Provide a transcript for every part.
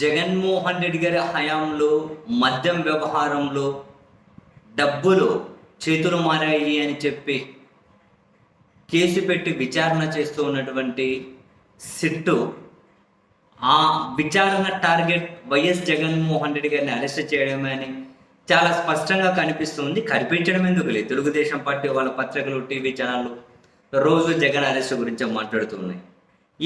జగన్మోహన్ రెడ్డి గారి హయాంలో మద్యం వ్యవహారంలో డబ్బులు చేతులు మారాయి అని చెప్పి కేసు పెట్టి విచారణ చేస్తూ ఉన్నటువంటి సిట్టు ఆ విచారణ టార్గెట్ వైఎస్ జగన్మోహన్ రెడ్డి గారిని అరెస్ట్ చేయడమే అని చాలా స్పష్టంగా కనిపిస్తుంది. కనిపించడం ఎందుకు లేదు? తెలుగుదేశం పార్టీ వాళ్ళ పత్రికలు టీవీ ఛానళ్ళు రోజు జగన్ అరెస్ట్ గురించి మాట్లాడుతున్నాయి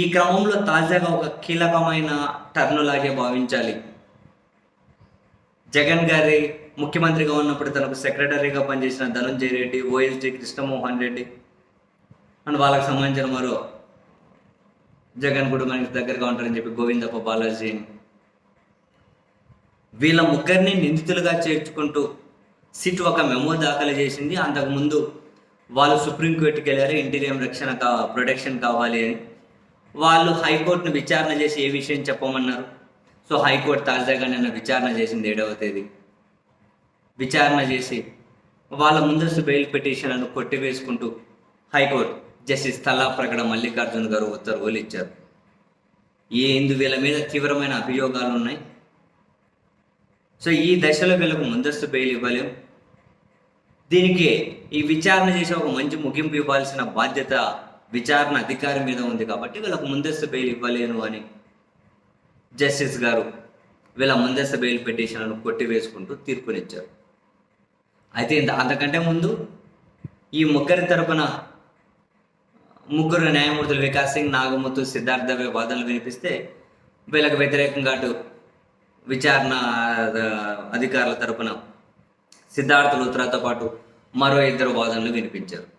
ఈ క్రమంలో తాజాగా ఒక కీలకమైన టర్న్ లాగే భావించాలి. జగన్ గారి ముఖ్యమంత్రిగా ఉన్నప్పుడు తనకు సెక్రటరీగా పనిచేసిన ధనంజయ రెడ్డి ఓఎస్డి కృష్ణమోహన్ రెడ్డి అండ్ వాళ్ళకి సంబంధించిన మరో జగన్ కుటుంబానికి దగ్గరగా ఉంటారని చెప్పి గోవిందప్ప బాలాజీని వీళ్ళ ముగ్గురిని నిందితులుగా చేర్చుకుంటూ సిట్ ఒక మెమో దాఖలు చేసింది. అంతకుముందు వాళ్ళు సుప్రీంకోర్టుకి వెళ్ళారు. ఇంటీరియం రక్షణ కా ప్రొటెక్షన్ కావాలి అని. వాళ్ళు హైకోర్టును విచారణ చేసి ఏ విషయం చెప్పమన్నారు? సో హైకోర్టు తాజాగా నిన్న విచారణ చేసింది ఏడవ తేదీ. విచారణ చేసి వాళ్ళ ముందస్తు బెయిల్ పిటిషన్లను కొట్టివేసుకుంటూ high court justice Talla Pragada Mallikarjuna గారు ఉత్తర్వులు ఇచ్చారు. ఏ ఇందు వీళ్ళ మీద తీవ్రమైన అభియోగాలు ఉన్నాయి? సో ఈ దశలో వీళ్ళకు ముందస్తు బెయిల్ ఇవ్వలేం. దీనికి ఈ విచారణ చేసి ఒక మంచి ముగింపు ఇవ్వాల్సిన బాధ్యత విచారణ అధికారి మీద ఉంది కాబట్టి వీళ్ళకు ముందస్తు బెయిల్ ఇవ్వలేను అని జస్టిస్ గారు వీళ్ళ ముందస్తు బెయిల్ పిటిషన్లను కొట్టివేసుకుంటూ తీర్పునిచ్చారు. అయితే ఇంత- అంతకంటే ముందు ఈ ముగ్గురి తరపున ముగ్గురు న్యాయమూర్తులు వికాస్ సింగ్ నాగముత్తు సిద్ధార్థ వాదనలు వినిపిస్తే వీళ్ళకి వ్యతిరేకంగా అటు విచారణ అధికారుల తరపున సిద్ధార్థ లూత్రాతో పాటు మరో ఇద్దరు వాదనలు వినిపించారు.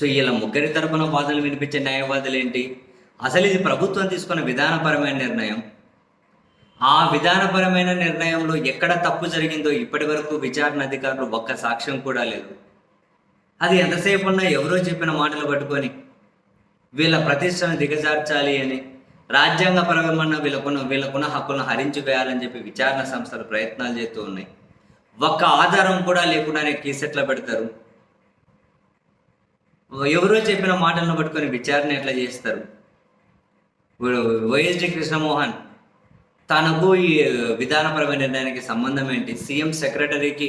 సో వీళ్ళ ముగ్గురి తరపున వాదనలు వినిపించే న్యాయవాదులు ఏంటి? అసలు ఇది ప్రభుత్వం తీసుకున్న విధానపరమైన నిర్ణయం. ఆ విధానపరమైన నిర్ణయంలో ఎక్కడ తప్పు జరిగిందో ఇప్పటి వరకు విచారణ అధికారులు ఒక్క సాక్ష్యం కూడా లేదు. అది ఎంతసేపు ఉన్నా ఎవరో చెప్పిన మాటలు పట్టుకొని వీళ్ళ ప్రతిష్టను దిగజార్చాలి అని రాజ్యాంగపరమైన వీళ్ళకున్న వీళ్ళకున్న హక్కులను హరించి వేయాలని చెప్పి విచారణ సంస్థలు ప్రయత్నాలు చేస్తూ ఉన్నాయి. ఒక్క ఆధారం కూడా లేకుండానే కేసెట్లా పెడతారు. ఎవరో చెప్పిన మాటలను పట్టుకొని విచారణ ఎట్లా చేస్తారు? ఇప్పుడు వైఎస్డి కృష్ణమోహన్ తనకు ఈ విధానపరమైన నిర్ణయానికి సంబంధం ఏంటి? సీఎం సెక్రటరీకి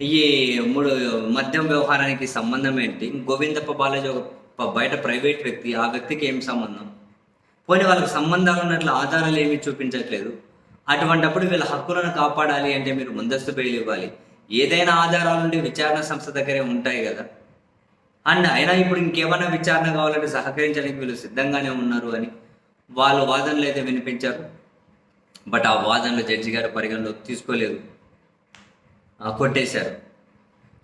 ఈ మూడు మద్యం వ్యవహారానికి సంబంధం ఏంటి? గోవిందప్ప బాలాజీ ఒక బయట ప్రైవేట్ వ్యక్తి ఆ వ్యక్తికి ఏం సంబంధం? పోనీ వాళ్ళకి సంబంధాలు ఉన్నట్లు ఆధారాలు ఏమీ చూపించట్లేదు. అటువంటప్పుడు వీళ్ళ హక్కులను కాపాడాలి అంటే మీరు ముందస్తు బెయిల్ ఇవ్వాలి. ఏదైనా ఆధారాలు ఉంటే విచారణ సంస్థ దగ్గరే ఉంటాయి కదా. అండ్ అయినా ఇప్పుడు ఇంకేమైనా విచారణ కావాలంటే సహకరించడానికి వీళ్ళు సిద్ధంగానే ఉన్నారు అని వాళ్ళు వాదనలు అయితే వినిపించారు. బట్ ఆ వాదనలు జడ్జి గారు పరిగణలోకి తీసుకోలేదు. ఆ, కొట్టేశారు.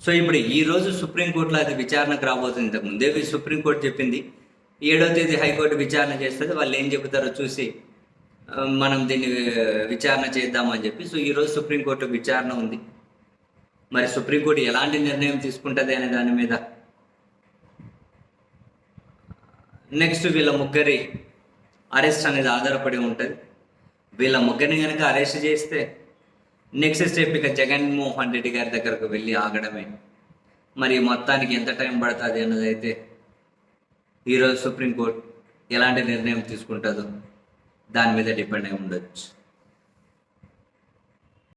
సో ఇప్పుడు ఈ రోజు సుప్రీంకోర్టులో అది విచారణకు రాబోతుంది. ఇంతకు ముందే సుప్రీంకోర్టు చెప్పింది. ఏడో తేదీ హైకోర్టు విచారణ చేస్తుంది. వాళ్ళు ఏం చెబుతారో చూసి మనం దీన్ని విచారణ చేద్దామని చెప్పి సో ఈరోజు సుప్రీంకోర్టు విచారణ ఉంది. మరి సుప్రీంకోర్టు ఎలాంటి నిర్ణయం తీసుకుంటుంది అనే దాని మీద నెక్స్ట్ వీళ్ళ ముగ్గురి అరెస్ట్ అనేది ఆధారపడి ఉంటుంది. వీళ్ళ ముగ్గురిని కనుక అరెస్ట్ చేస్తే నెక్స్ట్ స్టెప్ ఇక జగన్మోహన్ రెడ్డి గారి దగ్గరకు వెళ్ళి ఆగడమే. మరి మొత్తానికి ఎంత టైం పడుతుంది అన్నది అయితే ఈరోజు సుప్రీంకోర్టు ఎలాంటి నిర్ణయం తీసుకుంటుందో దాని మీద డిపెండ్ అయి ఉండొచ్చు.